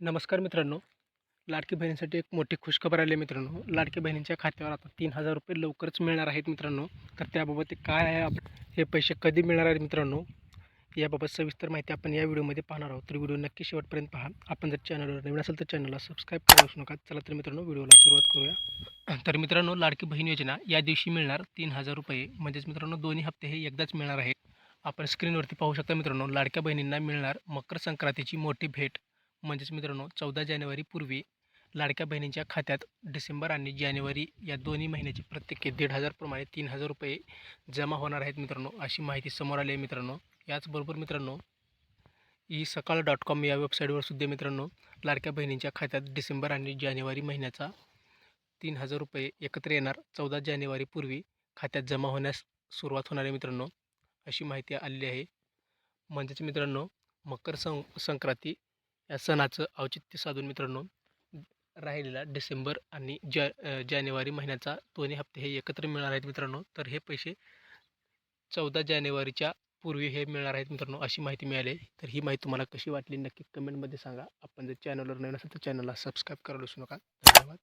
नमस्कार मित्रांनो. लाडकी बहिणीसाठी एक मोठी खुशखबर आली आहे मित्रांनो. लाडकी बहिणींच्या खात्यावर आता तीन हजार रुपये लवकरच मिळणार आहेत मित्रांनो. तर त्याबाबत ते काय आहे हे पैसे कधी मिळणार आहेत मित्रांनो? याबाबत सविस्तर माहिती आपण या व्हिडिओमध्ये पाहणार आहोत. तर व्हिडिओ नक्की शेवटपर्यंत पहा. आपण जर चॅनलवर नवीन असेल तर चॅनलला सबस्क्राईब करू नका. चला तर मित्रांनो व्हिडिओला सुरुवात करूया. तर मित्रांनो लाडकी बहीण योजना या दिवशी मिळणार तीन हजार रुपये. म्हणजेच मित्रांनो दोन्ही हप्ते हे एकदाच मिळणार आहेत. आपण स्क्रीनवरती पाहू शकता मित्रांनो लाडक्या बहिणींना मिळणार मकर संक्रांतीची मोठी भेट. म्हणजेच मित्रांनो चौदा जानेवारीपूर्वी लाडक्या बहिणींच्या खात्यात डिसेंबर आणि जानेवारी या दोन्ही महिन्याचे प्रत्येकी दीड हजारप्रमाणे तीन हजार रुपये जमा होणार आहेत मित्रांनो अशी माहिती समोर आली आहे मित्रांनो. याचबरोबर मित्रांनो ई सकाळ डॉट कॉम या वेबसाईटवर सुद्धा मित्रांनो लाडक्या बहिणींच्या खात्यात डिसेंबर आणि जानेवारी महिन्याचा तीन हजार रुपये एकत्र येणार चौदा जानेवारीपूर्वी खात्यात जमा होण्यास सुरुवात होणार आहे मित्रांनो अशी माहिती आलेली आहे. म्हणजेच मित्रांनो मकर सं संक्रांती या सणाचं औचित्य साधून मित्रांनो राहिलेला डिसेंबर आणि जा जानेवारी महिन्याचा दोन्ही हप्ते हे एकत्र मिळणार आहेत मित्रांनो तर हे पैसे चौदा जानेवारीच्या पूर्वी हे मिळणार आहेत मित्रांनो अशी माहिती मिळाली. तर ही माहिती तुम्हाला कशी वाटली नक्की कमेंटमध्ये सांगा. आपण जर चॅनलवर नवीन असेल तर चॅनलला सबस्क्राईब करायला विसरू नका. धन्यवाद.